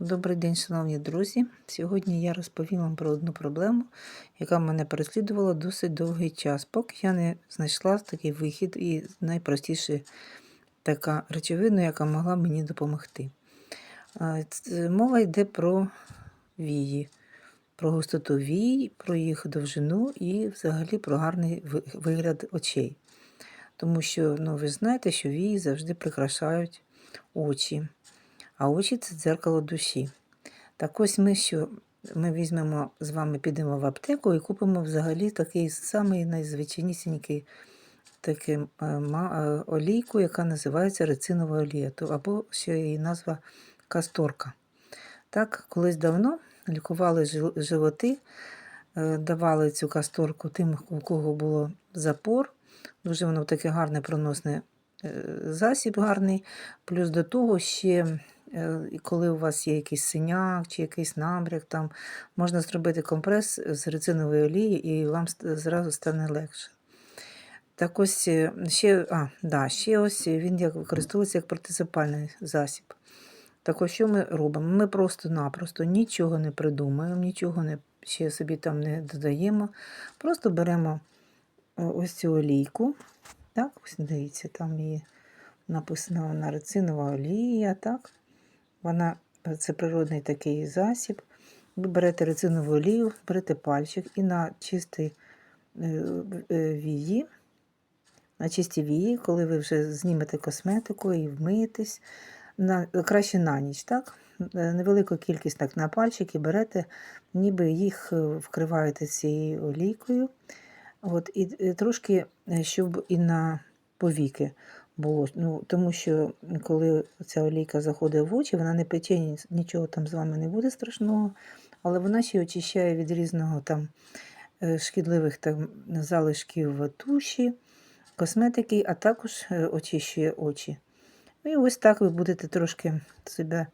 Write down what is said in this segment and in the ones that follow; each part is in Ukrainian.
Добрий день, шановні друзі. Сьогодні я розповім вам про одну проблему, яка мене переслідувала досить довгий час, поки я не знайшла такий вихід і найпростіше така речовина, яка могла мені допомогти. Мова йде про вії, про густоту вій, про їх довжину і взагалі про гарний вигляд очей. Тому що ну, ви знаєте, що вії завжди прикрашають очі а очі це дзеркало душі. Так ось ми що ми візьмемо з вами, підемо в аптеку і купимо взагалі такий самий найзвичайнісінький такий, е, е, олійку, яка називається рецинова олія, або ще її назва касторка. Так, колись давно лікували животи, е, давали цю касторку тим, у кого було запор. Дуже воно таке гарне проносне засіб гарний. Плюс до того ще, і коли у вас є якийсь синяк чи якийсь набряк, там можна зробити компрес з рецинової олії, і вам зразу стане легше. Так ось е, ще, а, да, ще ось він як використовується як протизапальний засіб. Так ось що ми робимо? Ми просто-напросто нічого не придумаємо, нічого не, ще собі там не додаємо. Просто беремо е, ось цю олійку. Так, ось дивіться, там її написано вона рецинова олія, так? Вона, е, це природний такий засіб. Ви берете рeciнову олію, берете пальчик і на чистий е, е, вії, на чисті вії, коли ви вже знімете косметику і вмиєтесь, на, краще на ніч, так? Невелику кількість так на пальчики берете, ніби їх вкриваєте цією олійкою. От, і, трошки, щоб і на повіки було. Ну, тому що коли ця олійка заходить в очі, вона не пече, нічого там з вами не буде страшного, але вона ще очищає від різного там е, шкідливих там, залишків туші, косметики, а також е, очищує очі. І ось так ви будете трошки себе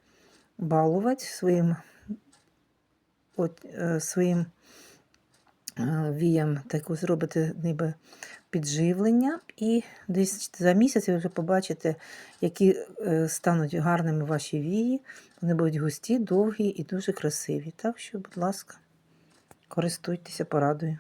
балувати своїм, от, е, своїм віям, таку зробите ніби підживлення, і десь за місяць ви вже побачите, які е, стануть гарними ваші вії. Вони будуть густі, довгі і дуже красиві. Так що, будь ласка, користуйтеся порадою.